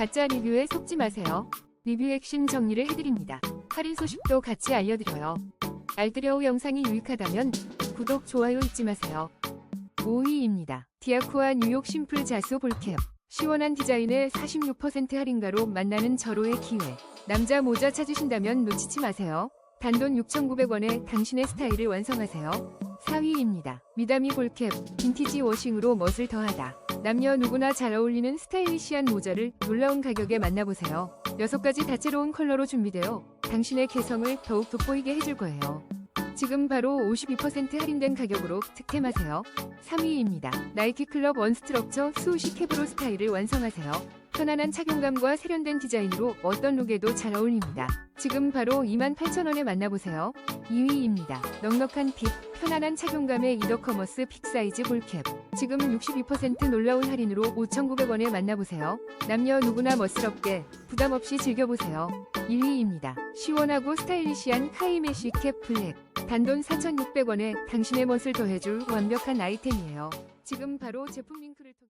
가짜 리뷰에 속지 마세요. 리뷰 핵심 정리를 해드립니다. 할인 소식도 같이 알려드려요. 알뜰여우 영상이 유익하다면 구독, 좋아요 잊지 마세요. 5위입니다. 디아코아 뉴욕 심플 자수 볼캡. 시원한 디자인에 46% 할인가로 만나는 절호의 기회. 남자 모자 찾으신다면 놓치지 마세요. 단돈 6,900원에 당신의 스타일을 완성하세요. 4위입니다. 미다미 볼캡. 빈티지 워싱으로 멋을 더하다. 남녀 누구나 잘 어울리는 스타일리시한 모자를 놀라운 가격에 만나보세요. 6가지 다채로운 컬러로 준비되어 당신의 개성을 더욱 돋보이게 해줄 거예요. 지금 바로 52% 할인된 가격으로 득템하세요. 3위입니다. 나이키 클럽 원스트럭처 수우시 캡으로 스타일을 완성하세요. 편안한 착용감과 세련된 디자인으로 어떤 룩에도 잘 어울립니다. 지금 바로 28,000원에 만나보세요. 2위입니다. 넉넉한 핏, 편안한 착용감의 이더커머스 픽 사이즈 볼캡. 지금 62% 놀라운 할인으로 5,900원에 만나보세요. 남녀 누구나 멋스럽게 부담 없이 즐겨보세요. 1위입니다. 시원하고 스타일리시한 카이메시 캡 블랙. 단돈 4,600원에 당신의 멋을 더해줄 완벽한 아이템이에요. 지금 바로 제품 링크를 통해